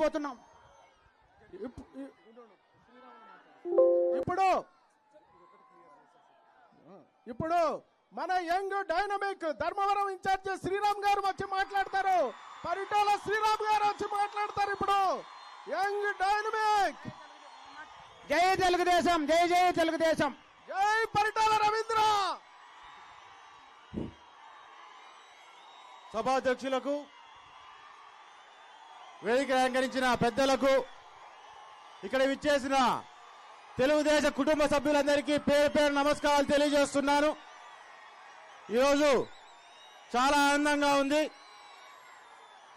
చేయబోతున్నాం ఇప్పుడు ఇప్పుడు మన young dynamic Dharmavaram in-charge Sriram గారు వచ్చి మాట్లాడతారు. పరిటాల శ్రీరామ్ గారు వచ్చి మాట్లాడతారు ఇప్పుడు. Young dynamic. జై తెలుగుదేశం జై జై తెలుగుదేశం. జై పరిటాల రవీంద్ర. సభాధ్యక్షులకు వేదిక అలంకరించిన పెద్దలకు ఇక్కడ విచ్చేసిన తెలుగుదేశం కుటుంబ సభ్యులందరికీ పేరు పేరు నమస్కారాలు తెలియజేస్తున్నాను. ఈరోజు చాలా ఆనందంగా ఉంది.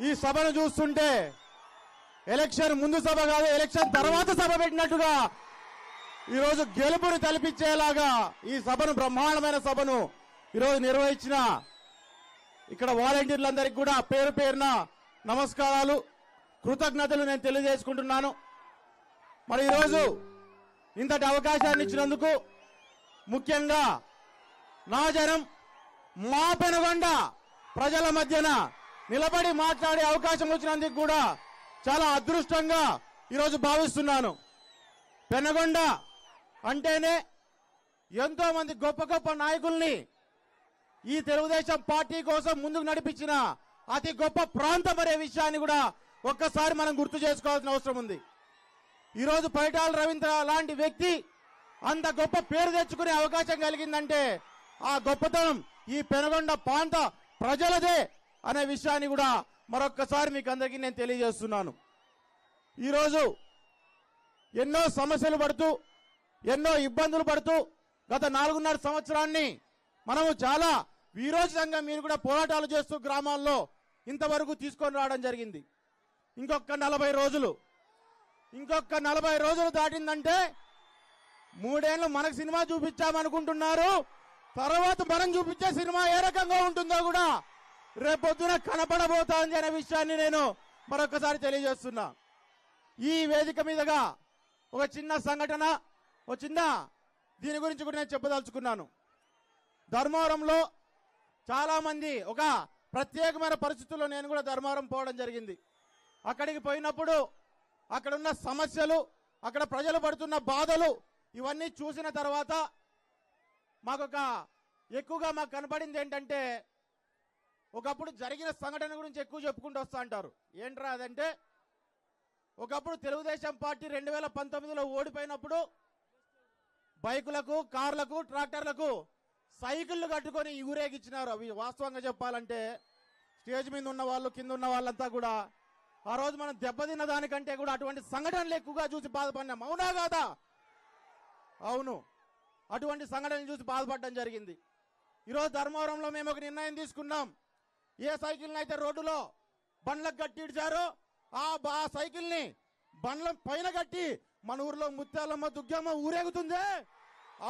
ఈ సభను చూస్తుంటే ఎలక్షన్ ముందు సభ కాదు ఎలక్షన్ తర్వాత సభ పెట్టినట్టుగా ఈరోజు గెలుపుని తలపించేలాగా ఈ సభను బ్రహ్మాండమైన సభను ఈరోజు నిర్వహించిన ఇక్కడ వాలంటీర్లందరికీ కూడా పేరు పేరున నమస్కారాలు. కృతజ్ఞతలు నేను తెలియజేసుకుంటున్నాను. మరి ఈరోజు ఇంతటి అవకాశాన్ని ఇచ్చినందుకు ముఖ్యంగా నా జనం మా పెనుగొండ ప్రజల మధ్యన నిలబడి మాట్లాడే అవకాశం వచ్చినందుకు కూడా చాలా అదృష్టంగా ఈరోజు భావిస్తున్నాను. పెనగొండ అంటేనే ఎంతో మంది గొప్ప గొప్ప నాయకుల్ని ఈ తెలుగుదేశం పార్టీ కోసం ముందుకు నడిపించిన అతి గొప్ప ప్రాంతం అనే విషయాన్ని కూడా ఒక్కసారి మనం గుర్తు చేసుకోవాల్సిన అవసరం ఉంది. ఈరోజు పైటాల రవీంద్ర లాంటి వ్యక్తి అంత గొప్ప పేరు తెచ్చుకునే అవకాశం కలిగిందంటే ఆ గొప్పతనం ఈ పెనగొండ ప్రాంత ప్రజలదే అనే విషయాన్ని కూడా మరొక్కసారి మీకు అందరికీ నేను తెలియజేస్తున్నాను. ఈరోజు ఎన్నో సమస్యలు పడుతూ ఎన్నో ఇబ్బందులు పడుతూ గత నాలుగున్నర సంవత్సరాన్ని మనము చాలా వీరోచితంగా మీరు కూడా పోరాటాలు చేస్తూ గ్రామాల్లో ఇంతవరకు తీసుకొని రావడం జరిగింది. ఇంకొక నలభై రోజులు. ఇంకొక నలభై రోజులు దాటిందంటే మూడేళ్ళు మనకు సినిమా చూపించామనుకుంటున్నారు. తర్వాత మనం చూపించే సినిమా ఏ రకంగా ఉంటుందో కూడా రేపొద్దున కనపడబోతోంది అనే విషయాన్ని నేను మరొకసారి తెలియజేస్తున్నా. ఈ వేదిక మీదుగా ఒక చిన్న సంఘటన ఒక చిన్న దీని గురించి కూడా నేను చెప్పదలుచుకున్నాను. ధర్మవరంలో చాలామంది ఒక ప్రత్యేకమైన పరిస్థితుల్లో నేను కూడా ధర్మవరం పోవడం జరిగింది. అక్కడికి పోయినప్పుడు అక్కడ ఉన్న సమస్యలు అక్కడ ప్రజలు పడుతున్న బాధలు ఇవన్నీ చూసిన తర్వాత మాకొక ఎక్కువగా మాకు కనపడింది ఏంటంటే ఒకప్పుడు జరిగిన సంఘటన గురించి ఎక్కువ చెప్పుకుంటూ వస్తా అంటారు. ఏంట్రా అదంటే ఒకప్పుడు తెలుగుదేశం పార్టీ రెండు వేల పంతొమ్మిదిలో ఓడిపోయినప్పుడు బైకులకు కార్లకు ట్రాక్టర్లకు సైకిళ్ళు కట్టుకొని ఊరేగిచ్చినారు అవి వాస్తవంగా చెప్పాలంటే స్టేజ్ మీద ఉన్న వాళ్ళు కింద ఉన్న వాళ్ళంతా కూడా ఆ రోజు మనం దెబ్బతిన్న దానికంటే కూడా అటువంటి సంఘటనలు ఎక్కువగా చూసి బాధపడినాం. అవునా కాదా? అవును. అటువంటి సంఘటనలు చూసి బాధపడడం జరిగింది. ఈరోజు ధర్మవరంలో మేము ఒక నిర్ణయం తీసుకున్నాం. ఏ సైకిల్ని అయితే రోడ్డులో బండ్లకు కట్టిడ్చారో ఆ బా సైకిల్ని బండ్ల పైన కట్టి మన ఊర్లో ముత్యాలమ్మ దుగ్గమ్మ ఊరేగుతుంది?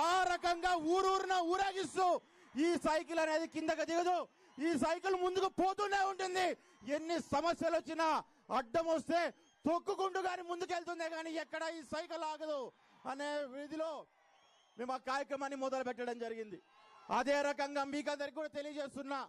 ఆ రకంగా ఊరూరున ఊరేగిస్తూ ఈ సైకిల్ అనేది కిందకి దిగదు. ఈ సైకిల్ ముందుకు పోతూనే ఉంటుంది. ఎన్ని సమస్యలు వచ్చినా అడ్డం వస్తే తొక్కుకుంటూ కానీ ముందుకెళ్తుందే కానీ ఎక్కడ ఈ సైకిల్ ఆగదు అనే విధిలో మేము ఆ కార్యక్రమాన్ని మొదలు పెట్టడం జరిగింది. అదే రకంగా మీకు అందరికి కూడా తెలియజేస్తున్నా.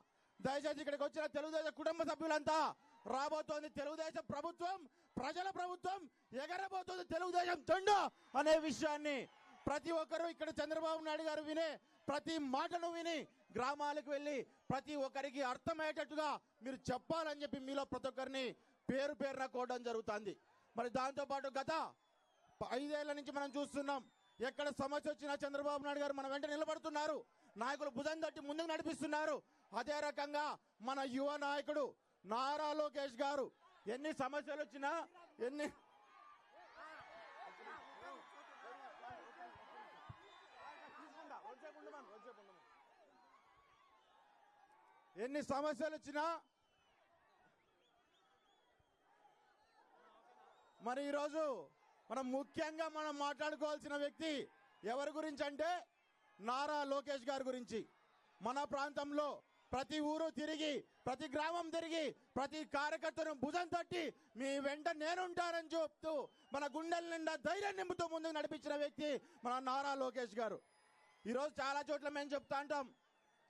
దయచేసి ఇక్కడికి వచ్చిన తెలుగుదేశం కుటుంబ సభ్యులంతా రాబోతోంది తెలుగుదేశం ప్రభుత్వం ప్రజల ప్రభుత్వం ఎగరబోతోంది తెలుగుదేశం తండు అనే విషయాన్ని ప్రతి ఒక్కరూ ఇక్కడ చంద్రబాబు నాయుడు గారు వినే ప్రతి మాటను విని గ్రామాలకు వెళ్ళి ప్రతి ఒక్కరికి అర్థమయ్యేటట్టుగా మీరు చెప్పాలని చెప్పి మీలో ప్రతి ఒక్కరిని పేరు పేరున కోవడం జరుగుతుంది. మరి దాంతో పాటు గత ఐదేళ్ళ నుంచి మనం చూస్తున్నాం ఎక్కడ సమస్య వచ్చినా చంద్రబాబు నాయుడు గారు మన వెంట నిలబడుతున్నారు. నాయకులు భుజం తట్టి ముందుకు నడిపిస్తున్నారు. అదే రకంగా మన యువ నాయకుడు నారా లోకేష్ గారు ఎన్ని సమస్యలు వచ్చినా ఎన్ని ఎన్ని సమస్యలు వచ్చినా మరి ఈరోజు మనం ముఖ్యంగా మనం మాట్లాడుకోవాల్సిన వ్యక్తి ఎవరి గురించి అంటే నారా లోకేష్ గారి గురించి. మన ప్రాంతంలో ప్రతి ఊరు తిరిగి ప్రతి గ్రామం తిరిగి ప్రతి కార్యకర్తను భుజం తట్టి మీ వెంట నేనుంటానని చెప్తూ మన గుండెల నిండా ధైర్యం నింపుతూ ముందుకు నడిపించిన వ్యక్తి మన నారా లోకేష్ గారు. ఈరోజు చాలా చోట్ల మేము చెప్తా అంటాం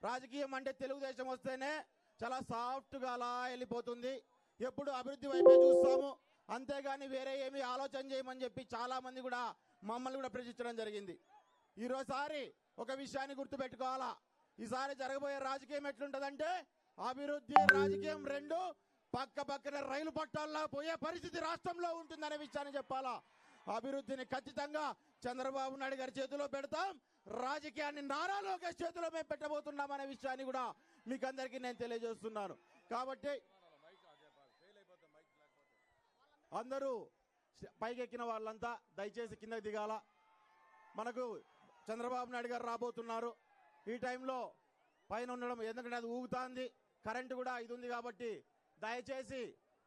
రాజకీయం అంటే తెలుగుదేశం వస్తేనే చాలా సాఫ్ట్గా అలా వెళ్ళిపోతుంది. ఎప్పుడు అభివృద్ధి వైపే చూస్తాము. అంతేగాని వేరే ఏమి ఆలోచన చేయమని చెప్పి చాలా మంది కూడా మమ్మల్ని కూడా ప్రశ్నించడం జరిగింది. ఈరోజుసారి ఒక విషయాన్ని గుర్తుపెట్టుకోవాలా? ఈసారి జరగబోయే రాజకీయం ఎట్లుంటదంటే అభివృద్ధి రాజకీయం రెండు పక్క పక్కన రైలు పట్టాల్లో పోయే పరిస్థితి రాష్ట్రంలో ఉంటుందనే విషయాన్ని చెప్పాలా? అభివృద్ధిని ఖచ్చితంగా చంద్రబాబు నాయుడు గారి చేతిలో పెడతాం రాజకీయాన్ని నారా లోకేష్ చేతిలో మేము పెట్టబోతున్నాం అనే విషయాన్ని కూడా మీకు అందరికీ నేను తెలియజేస్తున్నాను. కాబట్టి అందరూ పైకెక్కిన వాళ్ళంతా దయచేసి కిందకి దిగాల. మనకు చంద్రబాబు నాయుడు గారు రాబోతున్నారు. ఈ టైంలో పైన ఉండడం ఎందుకంటే అది ఊగుతాంది. కరెంటు కూడా ఇది ఉంది కాబట్టి దయచేసి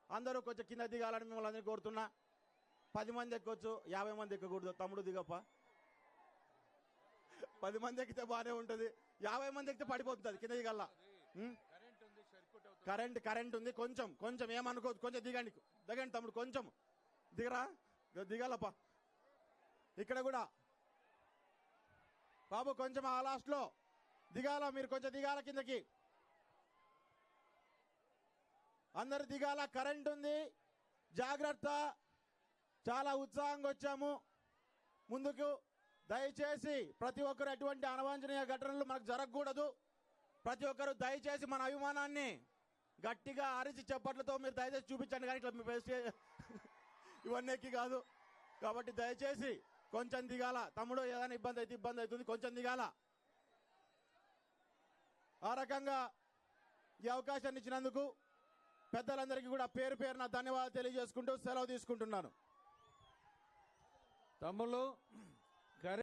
అందరూ కొంచెం కింద దిగాలని మిమ్మల్ని అందరినీ కోరుతున్నా. పది మంది ఎక్కొచ్చు యాభై మంది ఎక్కకూడదు. తమ్ముడు దిగప్ప. పది మంది ఎక్కితే బాగానే ఉంటుంది. యాభై మంది ఎక్కితే పడిపోతుంది. కింద దిగల్లా కరెంట్ కరెంట్ ఉంది. కొంచెం కొంచెం ఏమనుకోవద్దు. కొంచెం దిగండి. దిగండి తమ్ముడు కొంచెం. దిగరా? దిగాలప్ప. ఇక్కడ కూడా. బాబు కొంచెం ఆ లాస్ట్లో. దిగాల మీరు కొంచెం దిగాల కిందకి. అందరు దిగాల. కరెంట్ ఉంది. జాగ్రత్త. చాలా ఉత్సాహంగా వచ్చాము. ముందుకు. దయచేసి ప్రతి ఒక్కరు ఎటువంటి అనవాంఛనీయ ఘటనలు మనకు జరగకూడదు. ప్రతి ఒక్కరు దయచేసి మన అభిమానాన్ని గట్టిగా అరిచి చప్పట్లతో మీరు దయచేసి చూపించండి కానీ ఇట్లా మీ ఫేస్ ఇవన్నీ ఎక్కి కాదు. కాబట్టి దయచేసి కొంచెం దిగాల. తమ్ముడు ఏదైనా ఇబ్బంది అయితే ఇబ్బంది అవుతుంది. కొంచెం దిగాల. ఆ రకంగా ఈ అవకాశాన్ని ఇచ్చినందుకు పెద్దలందరికీ కూడా పేరు పేరున ధన్యవాదాలు తెలియజేసుకుంటూ సెలవు తీసుకుంటున్నాను. తమ్ముళ్ళు